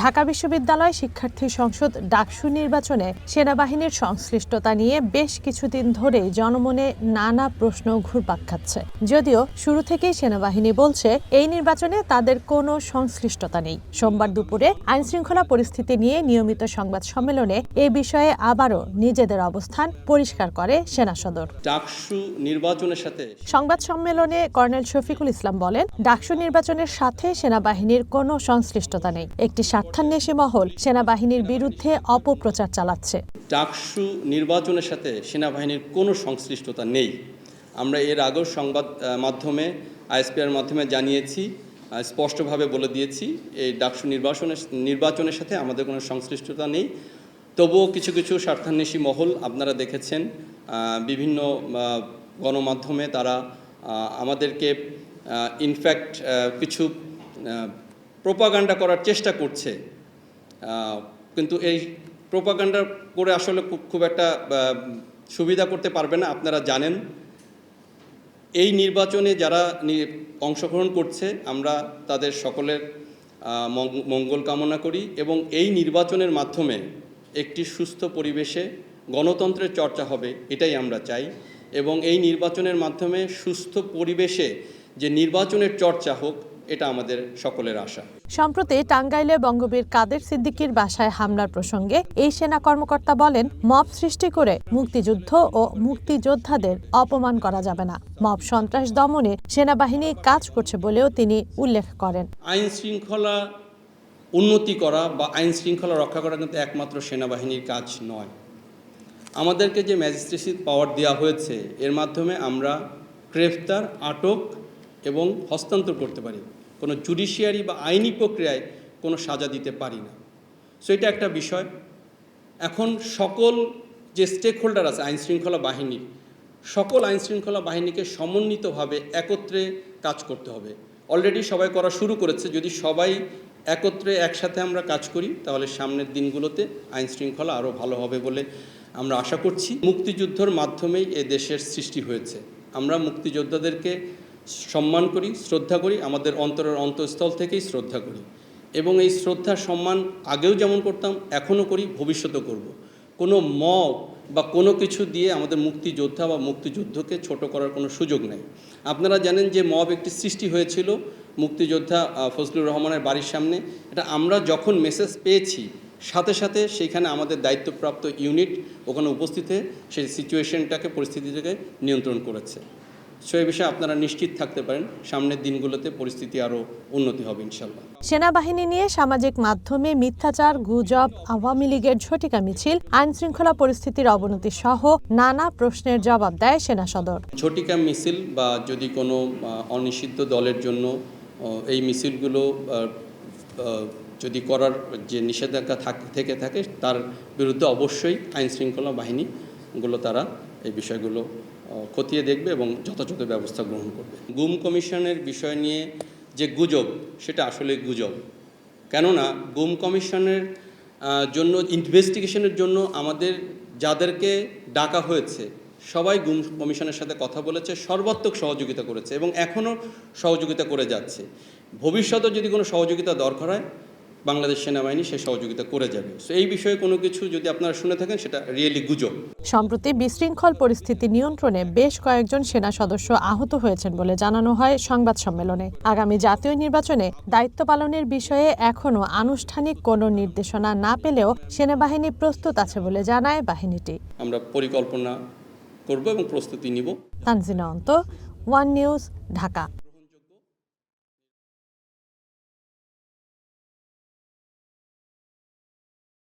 ঢাকা বিশ্ববিদ্যালয় শিক্ষার্থী সংসদ ডাকসু নির্বাচনে সেনাবাহিনীর সংশ্লিষ্টতা নিয়ে বেশ কিছুদিন ধরেই জনমনে নানা প্রশ্ন ঘুরপাক খাচ্ছে। যদিও শুরু থেকেই সেনাবাহিনী বলছে এই নির্বাচনে তাদের কোনো সংশ্লিষ্টতা নেই। সোমবার দুপুরে আইনশৃঙ্খলা পরিস্থিতি নিয়ে নিয়মিত সংবাদ সম্মেলনে এ বিষয়ে আবারও নিজেদের অবস্থান পরিষ্কার করে সেনা সদর। ডাকসু নির্বাচনের সাথে সংবাদ সম্মেলনে কর্নেল শফিকুল ইসলাম বলেন ডাকসু নির্বাচনের সাথে সেনাবাহিনীর কোনো সংশ্লিষ্টতা নেই। একটি স্বার্থান্বেষী মহল সেনাবাহিনীর বিরুদ্ধে অপপ্রচার চালাচ্ছে। ডাকসু নির্বাচনের সাথে সেনাবাহিনীর কোনো সংশ্লিষ্টতা নেই। আমরা এর আগেও সংবাদ মাধ্যমে আইএসপিআর মাধ্যমে জানিয়েছি স্পষ্টভাবে বলে দিয়েছি, এই ডাকসু নির্বাচনের নির্বাচনের সাথে আমাদের কোনো সংশ্লিষ্টতা নেই। তবুও কিছু কিছু স্বার্থান্বেষী মহল আপনারা দেখেছেন বিভিন্ন গণমাধ্যমে তারা আমাদেরকে ইনফ্যাক্ট কিছু প্রোপাগান্ডা করার চেষ্টা করছে। কিন্তু এই প্রোপাগান্ডা করে আসলে খুব খুব একটা সুবিধা করতে পারবে না, আপনারা জানেন। এই নির্বাচনে যারা অংশগ্রহণ করছে, আমরা তাদের সকলের মঙ্গল কামনা করি এবং এই নির্বাচনের মাধ্যমে একটি সুস্থ পরিবেশে গণতন্ত্রের চর্চা হবে, এটাই আমরা চাই। এবং এই নির্বাচনের মাধ্যমে সুস্থ পরিবেশে যে নির্বাচনের চর্চা হোক এটা আমাদের সকলের আশা। সম্প্রতি টাঙ্গাইলে বঙ্গবীর কাদের সিদ্দিকীর বাসায় হামলার প্রসঙ্গে এই সেনা কর্মকর্তা বলেন মব সৃষ্টি করে মুক্তিযুদ্ধ ও মুক্তিযোদ্ধাদের অপমান করা যাবে না। মব সন্ত্রাস দমনে সেনাবাহিনী কাজ করছে বলেও তিনি উল্লেখ করেন। আইন শৃঙ্খলা উন্নতি করা বা আইন শৃঙ্খলা রক্ষা করা কিন্তু একমাত্র সেনাবাহিনীর কাজ নয়। আমাদেরকে যে ম্যাজিস্ট্রেসি পাওয়ার দেওয়া হয়েছে এর মাধ্যমে আমরা গ্রেফতার আটক এবং হস্তান্তর করতে পারি। কোনো জুডিশিয়ারি বা আইনি প্রক্রিয়ায় কোনো সাজা দিতে পারি না। সো এটা একটা বিষয়। এখন সকল যে স্টেক হোল্ডার আছে, আইন শৃঙ্খলা বাহিনীর সকল আইন শৃঙ্খলা বাহিনীকে সমন্বিতভাবে একত্রে কাজ করতে হবে। অলরেডি সবাই করা শুরু করেছে। যদি সবাই একত্রে একসাথে আমরা কাজ করি, তাহলে সামনের দিনগুলোতে আইন শৃঙ্খলা আরও ভালো হবে বলে আমরা আশা করছি। মুক্তিযুদ্ধর মাধ্যমেই এ দেশের সৃষ্টি হয়েছে। আমরা মুক্তিযোদ্ধাদেরকে সম্মান করি, শ্রদ্ধা করি, আমাদের অন্তরের অন্তঃস্থল থেকেই শ্রদ্ধা করি। এবং এই শ্রদ্ধা, সম্মান আগেও যেমন করতাম, এখনও করি, ভবিষ্যতেও করব। কোনো মব বা কোনো কিছু দিয়ে আমাদের মুক্তিযোদ্ধা বা মুক্তিযুদ্ধকে ছোট করার কোনো সুযোগ নেই। আপনারা জানেন যে মব একটি সৃষ্টি হয়েছিল মুক্তিযোদ্ধা ফজলুর রহমানের বাড়ির সামনে। এটা আমরা যখন মেসেজ পেয়েছি, সাথে সাথে সেইখানে আমাদের দায়িত্বপ্রাপ্ত ইউনিট ওখানে উপস্থিত হয়ে সেই সিচুয়েশনটাকে পরিস্থিতিটাকে নিয়ন্ত্রণ করেছে। সো এই বিষয়ে আপনারা নিশ্চিত থাকতে পারেন সামনের দিনগুলোতে পরিস্থিতি আরও উন্নতি হবে ইনশাল্লাহ সেনাবাহিনী নিয়ে সামাজিক মাধ্যমে মিথ্যাচার গুজব আওয়ামী লীগের ঝটিকা মিছিল আইন শৃঙ্খলা পরিস্থিতির অবনতি সহ নানা প্রশ্নের জবাব দেয় সেনা সদর। ঝটিকা মিছিল বা যদি কোনো অনিষিদ্ধ দলের জন্য এই মিছিলগুলো যদি করার যে নিষেধাজ্ঞা থাক- থেকে তার বিরুদ্ধে অবশ্যই আইন শৃঙ্খলা বাহিনীগুলো তারা এই বিষয়গুলো খতিয়ে দেখবে এবং যথাযথ ব্যবস্থা গ্রহণ করবে। গুম কমিশনের বিষয় নিয়ে যে গুজব, সেটা আসলে গুজব। কেননা গুম কমিশনের জন্য, ইনভেস্টিগেশনের জন্য আমাদের যাদেরকে ডাকা হয়েছে, সবাই গুম কমিশনের সাথে কথা বলেছে, সর্বাত্মক সহযোগিতা করেছে এবং এখনও সহযোগিতা করে যাচ্ছে। ভবিষ্যতে যদি কোনো সহযোগিতা দরকার হয় বাংলাদেশ সেনাবাহিনী সে সহযোগিতা করে যাবে। সো এই বিষয়ে কোনো কিছু যদি আপনারা শুনে থাকেন সেটা রিয়েলি গুজব। সম্প্রতি বিশৃঙ্খল পরিস্থিতি নিয়ন্ত্রণে বেশ কয়েকজন সেনা সদস্য আহত হয়েছেন বলে জানানো হয় সংবাদ সম্মেলনে। আগামী জাতীয় নির্বাচনে দায়িত্ব পালনের বিষয়ে এখনও আনুষ্ঠানিক কোনো নির্দেশনা না পেলেও সেনাবাহিনী প্রস্তুত আছে বলে জানায় বাহিনীটি। আমরা পরিকল্পনা করব এবং প্রস্তুতি নিব। তানজিনা অন্ত ওয়ান নিউজ ঢাকা।